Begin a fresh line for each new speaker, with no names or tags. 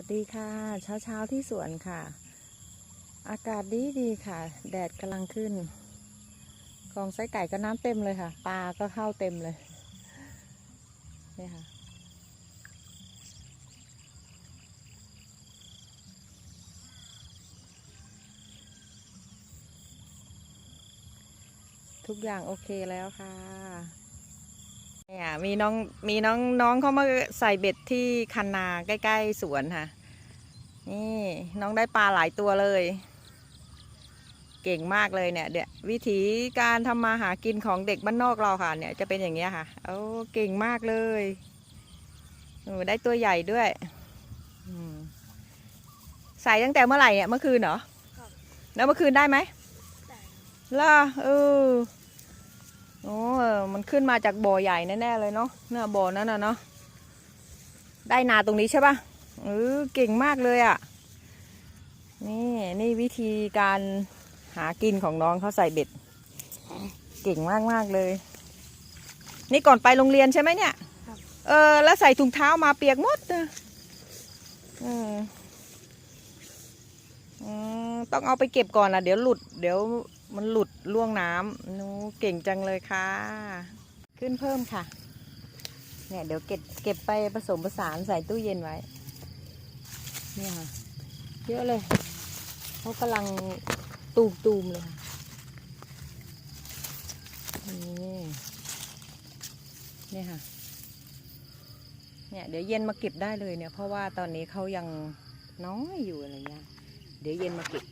วัสดีค่ะ เช้าเช้าๆที่สวนค่ะ อากาศดีดีค่ะ แดดกำลังขึ้นกองไส้ไก่ก็น้ำเต็มเลยค่ะ ปลาก็เข้าเต็มเลยนี่ค่ะทุกอย่างโอเคแล้วค่ะ เนี่ยมีน้องมีน้องน้องเขามาใส่เบ็ดที่คันนาใกล้ ๆ สวนค่ะ นี่น้องได้ปลาหลายตัวเลย เก่งมากเลยเนี่ยเดี๋ยววิธีการทำมาหากินของเด็กบ้านนอกเราค่ะ เนี่ยจะเป็นอย่างเงี้ยค่ะโอ้เก่งมากเลยโอ้ได้ตัวใหญ่ด้วยอืมใส่ตั้งแต่เมื่อไหร่เนี่ยเมื่อคืนเหรอ
ครับ
แล้วเมื่อคืนได้ไหม
ได้
ล่ะเออโอ้เออมัน ขึ้นมาจากบ่อใหญ่แน่ๆเลยเนาะเนี่ยบ่อนั้นน่ะเนาะได้นาตรงนี้ใช่ปะเออเก่งมากเลยอะ่ะ นี่นี่วิธีการหากินของน้องเขาใส่เบ็ด เก่งมากมากๆเลย นี่ก่อนไปโรงเรียนใช่ไหมเนี่ย
ครับ
เออ แล้วใส่ถุงเท้ามาเปียกหมดนะเอออืมต้องเอาไปเก็บก่อนนะเดี๋ยวหลุด เดี๋ยวมันหลุดล่วงน้ำหนูเก่งจังเลยค่ะ ขึ้นเพิ่มค่ะ เนี่ยเดี๋ยวเก็บเก็บไปผสมผสานใส่ตู้เย็นไว้ เนี่ยค่ะ เยอะเลยเขากำลังตูมตูมๆเลยค่ะนี่เนี่ยค่ะ เนี่ยเดี๋ยวเย็นมาเก็บได้เลยเนี่ย เพราะว่าตอนนี้เขายังน้อยอยู่อะไรเงี้ย เดี๋ยวเย็นมาเก็บ